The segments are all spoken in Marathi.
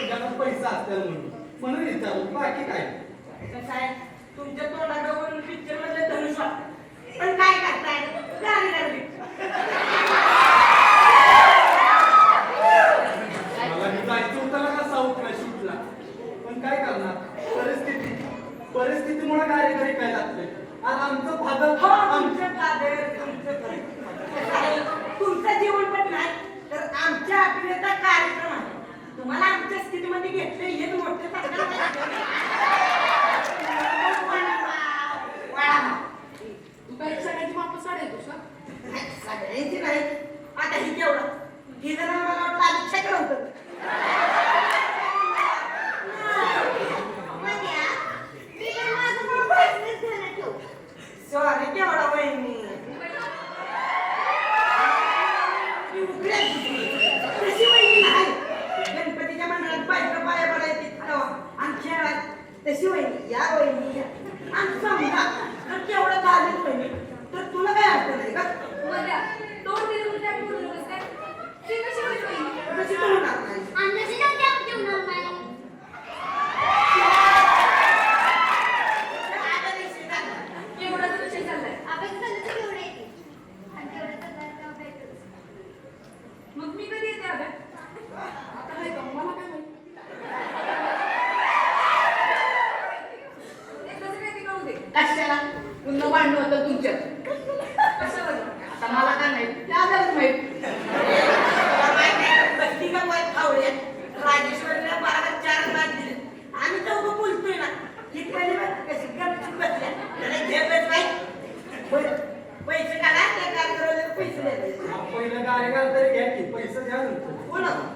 तुझ्याकडे पैसा असतील म्हणून. म्हणून विचारू बाकी काय? कसं तुमच्या तोंडाकडे पिक्चर मधले धनुष वाटत पण काय करताय? गाणी लागली पण काय करणार? परिस्थिती. परिस्थितीमुळे कार्यकारी काय लागतंय? आणि आमचं फादर आमचं तुमचं तुमचं जीवन पण नाही तर आमच्या अभिनेता कार्यक्रम आहे. परिस्थितीमध्ये घेतले हेच मोठे सगळ्याची वापस साडे तू नाही आता ही केवढा? ही जरा Yang.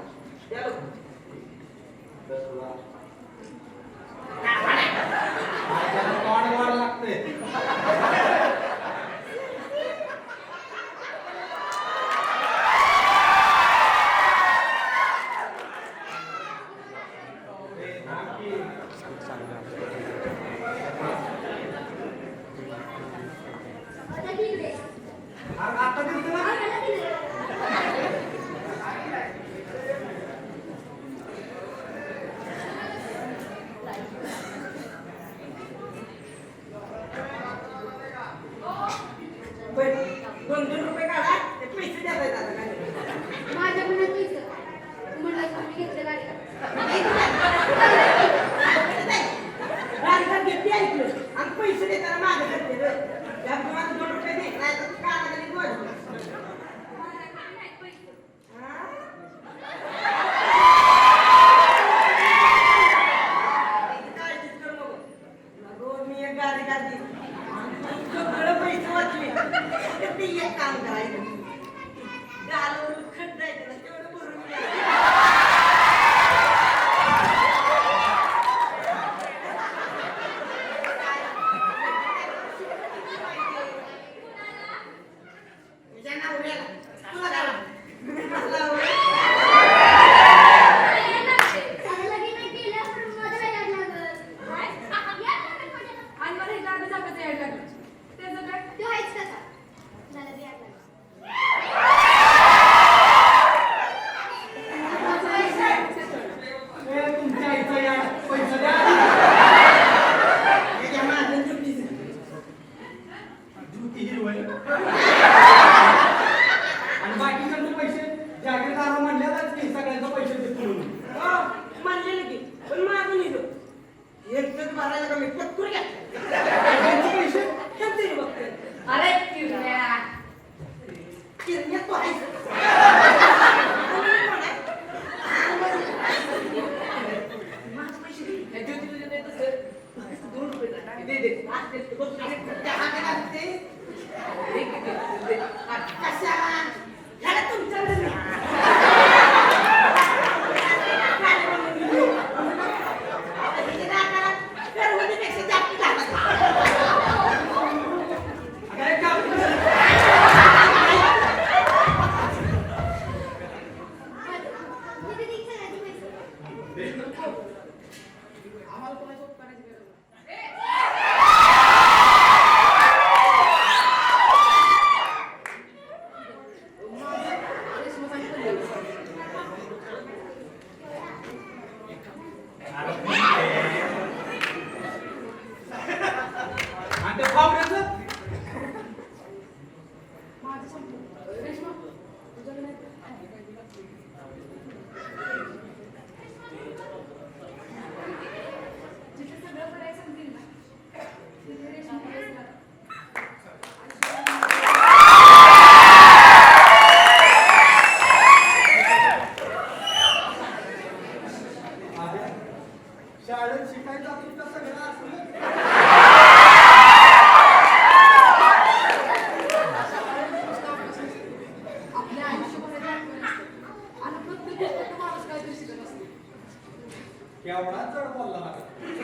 एवढा जड बोलला